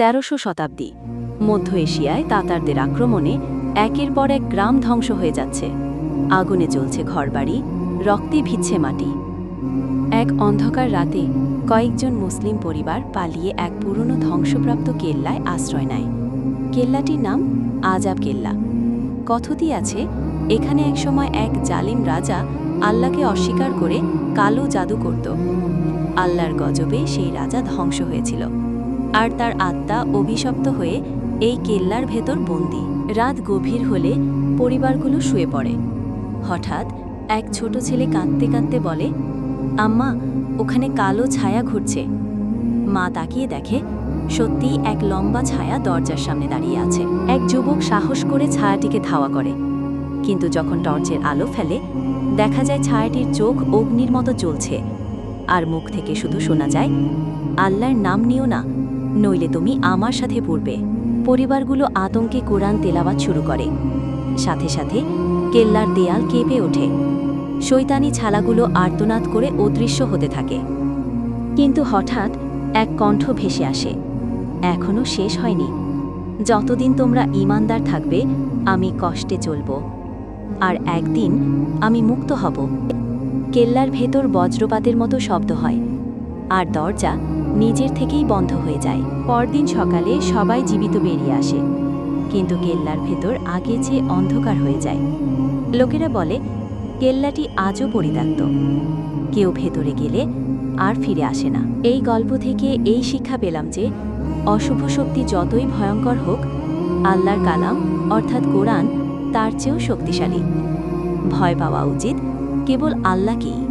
তেরোশো শতাব্দী। মধ্য এশিয়ায় তাতারদের আক্রমণে একের পর এক গ্রাম ধ্বংস হয়ে যাচ্ছে। আগুনে জ্বলছে ঘরবাড়ি, রক্তে ভিজছে মাটি। এক অন্ধকার রাতে কয়েকজন মুসলিম পরিবার পালিয়ে এক পুরনো ধ্বংসপ্রাপ্ত কেল্লায় আশ্রয় নেয়। কেল্লাটির নাম আজাব কেল্লা। কথতি আছে, এখানে একসময় এক জালিম রাজা আল্লাহকে অস্বীকার করে কালো জাদু করত। আল্লাহর গজবে সেই রাজা ধ্বংস হয়েছিল। আর তার আত্মা অভিশপ্ত হয়ে এই কেল্লার ভেতর বন্দি। রাত গভীর হলে পরিবারগুলো শুয়ে পড়ে। হঠাৎ এক ছোট ছেলে কাঁদতে কাঁদতে বলে, আম্মা, ওখানে কালো ছায়া ঘুরছে। মা তাকিয়ে দেখে সত্যিই এক লম্বা ছায়া দরজার সামনে দাঁড়িয়ে আছে। এক যুবক সাহস করে ছায়াটিকে ধাওয়া করে। কিন্তু যখন টর্চের আলো ফেলে, দেখা যায় ছায়াটির চোখ অগ্নির মতো জ্বলছে। আর মুখ থেকে শুধু শোনা যায়, আল্লাহর নাম নিও না নইলে তুমি আমার সাথে পড়বে। পরিবারগুলো আতঙ্কে কোরআন তেলাওয়াত শুরু করে। সাথে সাথে কেল্লার দেয়াল কেঁপে ওঠে। শৈতানি ছালাগুলো আর্তনাদ করে অদৃশ্য হতে থাকে। কিন্তু হঠাৎ এক কণ্ঠ ভেসে আসে। এখনও শেষ হয়নি। যতদিন তোমরা ইমানদার থাকবে, আমি কষ্টে চলব। আর একদিন আমি মুক্ত হব। কেল্লার ভেতর বজ্রপাতের মতো শব্দ হয়। আর দরজা নিজের থেকেই বন্ধ হয়ে যায়। পরদিন সকালে সবাই জীবিত বেরিয়ে আসে। কিন্তু কেল্লার ভেতর আগে চেয়ে অন্ধকার হয়ে যায়। লোকেরা বলে, কেল্লাটি আজও পরিত্যক্ত। কেউ ভেতরে গেলে আর ফিরে আসে না। এই গল্প থেকে এই শিক্ষা পেলাম যে, অশুভ শক্তি যতই ভয়ঙ্কর হোক, আল্লাহর কালাম অর্থাৎ কোরআন তার চেয়েও শক্তিশালী। ভয় পাওয়া উচিত কেবল আল্লাহকেই।